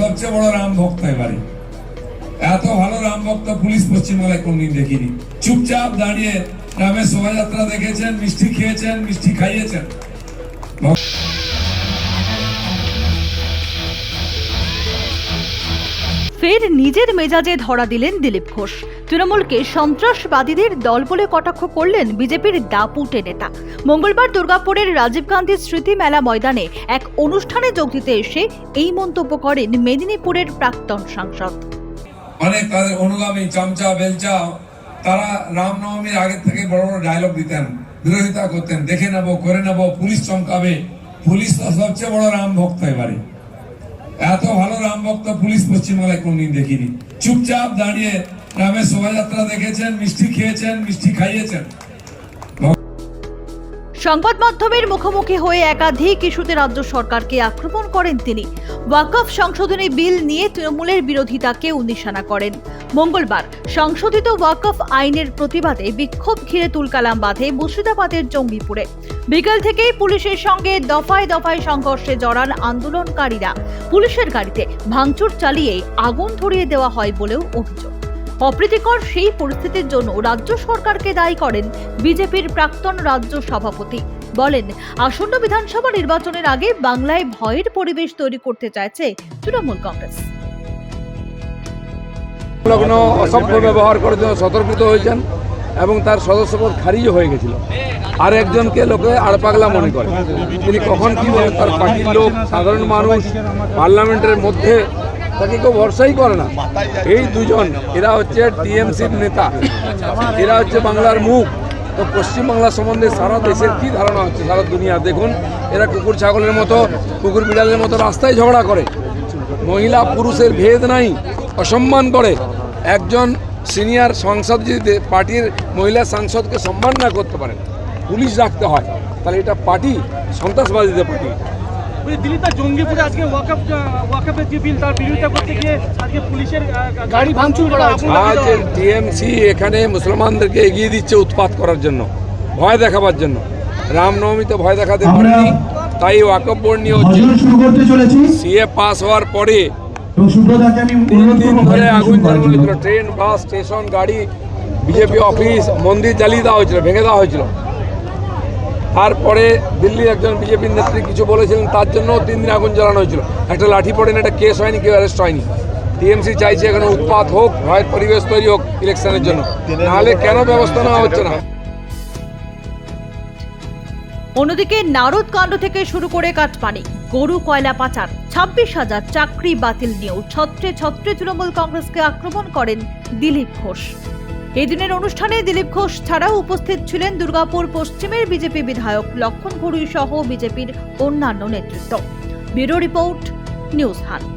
সবচেয়ে বড় রাম ভক্ত এবারে। এত ভালো রাম ভক্ত পুলিশ কোনদিন দেখিনি। চুপচাপ দাঁড়িয়ে রামের শোভাযাত্রা দেখেছেন, মিষ্টি খেয়েছেন, মিষ্টি খাইয়েছেন। ফের নিজের মেজাজে ধরা দিলেন দিলীপ ঘোষ। তৃণমূলকে সন্ত্রাসবাদীদের দল বলে কটাক্ষ করলেন বিজেপির দাপুটে নেতা। মঙ্গলবার দুর্গাপুরের রাজীব গান্ধী স্মৃতি মেলা ময়দানে এক অনুষ্ঠানে যোগ দিতে এসে এই মন্তব্য করেন মেদিনীপুরের প্রাক্তন সাংসদ। অনেক তাদের অনুগামী চামচা, বেলচা, তারা রামনবমীর আগের থেকে বড় বড় ডায়লগ দিতেন, বিরোধিতা করতেন, দেখে নেব, করে নেব, পুলিশ চমকাবে, পুলিশ তো সবচেয়ে বড় রাম ভক্ত এবারে। এত ভালো রাম ভক্ত পুলিশ পশ্চিমবাংলায় কোনদিন দেখিনি। চুপচাপ দাঁড়িয়ে রামের শোভাযাত্রা দেখেছেন, মিষ্টি খেয়েছেন, মিষ্টি খাইয়েছেন। সংবাদ মাধ্যমের মুখোমুখি হয়ে একাধিক ইস্যুতে রাজ্য সরকারকে আক্রমণ করেন তিনি। ওয়াকফ সংশোধনী বিল নিয়ে তৃণমূলের বিরোধিতাকেও নিশানা করেন। মঙ্গলবার সংশোধিত ওয়াকফ আইনের প্রতিবাদে বিক্ষোভ ঘিরে তুলকালাম বাঁধে মুর্শিদাবাদের জঙ্গিপুরে। বিকেল থেকেই পুলিশের সঙ্গে দফায় দফায় সংঘর্ষে জড়ান আন্দোলনকারীরা। পুলিশের গাড়িতে ভাঙচুর চালিয়ে আগুন ধরিয়ে দেওয়া হয় বলেও অভিযোগ। অপ্রীতিকর সেই পরিস্থিতির জন্য রাজ্য সরকারকে দায়ী করেন বিজেপির প্রাক্তন রাজ্য সভাপতি। বলেন, আসন্ন বিধানসভা নির্বাচনের আগে বাংলায় ভয়ের পরিবেশ তৈরি করতে চাইছে তৃণমূল কংগ্রেস। লগ্ন অসভ্য ব্যবহার করার জন্য সতর্কিত হয়েছেন এবং তার সদস্যপদ খারিজ হয়ে গেছিল। আর একজনকে লোকে আড়পাগলা মনে করে। তিনি কখন কি তার পার্টির লোক, সাধারণ মানুষ, পার্লামেন্টের মধ্যে তাকে কেউ ভরসাই করে না। এই দুজন, এরা হচ্ছে টিএমসির নেতা। এরা হচ্ছে বাংলার মুখ। তো পশ্চিমবাংলা সম্বন্ধে সারা দেশের কি ধারণা হচ্ছে? সারা দুনিয়া দেখুন, এরা কুকুর ছাগলের মতো, কুকুর বিড়ালের মতো রাস্তায় ঝগড়া করে। মহিলা পুরুষের ভেদ নাই, অসম্মান করে। একজন সিনিয়র সংসদ যদি পার্টির মহিলা সাংসদকে সম্মান না করতে পারেন পুলিশ রাখতে হয়, তাহলে এটা পার্টি, সন্ত্রাসবাদীদের পার্টি। দিল্লিতে জঙ্গিপুরে আজকে ওয়াকআপ ওয়াকআপের যে বিল তার বিরোধিতা করতে গিয়ে আজকে পুলিশের গাড়ি ভাঙচুর করা আজ টিএমসি এখানে মুসলমানদেরকে এগিয়ে দিচ্ছে উৎপাত করার জন্য ভয় দেখাবার জন্য। রামনবমীতে ভয় দেখাতে পারেনি তাই ওয়াকফ বোর্ড নিয়ে হচ্ছে। শুরু করতে চলেছি। সিএ পাস হওয়ার পরে ধরে আগুন ট্রেন বাস স্টেশন গাড়ি বিজেপি অফিস মন্দির জ্বালিয়ে দেওয়া হয়েছিল ভেঙে দেওয়া হয়েছিল। তারপরে দিল্লির একজন বিজেপির নেত্রী কিছু বলেছিলেন, তার জন্য তিন দিন আগুন জ্বালানো হয়েছিল। একটা লাঠি পড়েন, একটা কেস হয়নি, কেউ অ্যারেস্ট হয়নি। টিএমসি চাইছে এখানে উৎপাত হোক, ভয়ের পরিবেশ তৈরি হোক ইলেকশনের জন্য। নাহলে কেন ব্যবস্থা নেওয়া হচ্ছে না? অন্যদিকে নারদ কাণ্ড থেকে শুরু করে কাটপানি গরু কয়লা পাচার, ছাব্বিশ হাজার চাকরি বাতিল নিয়েও ছত্রে ছত্রে তৃণমূল কংগ্রেসকে আক্রমণ করেন দিলীপ ঘোষ। এই দিনের অনুষ্ঠানে দিলীপ ঘোষ ছাড়াও উপস্থিত ছিলেন দুর্গাপুর পশ্চিমের বিজেপি বিধায়ক লক্ষণ ঘড়ুই সহ বিজেপির অন্যান্য নেতৃত্ব। Bureau report, news hunt.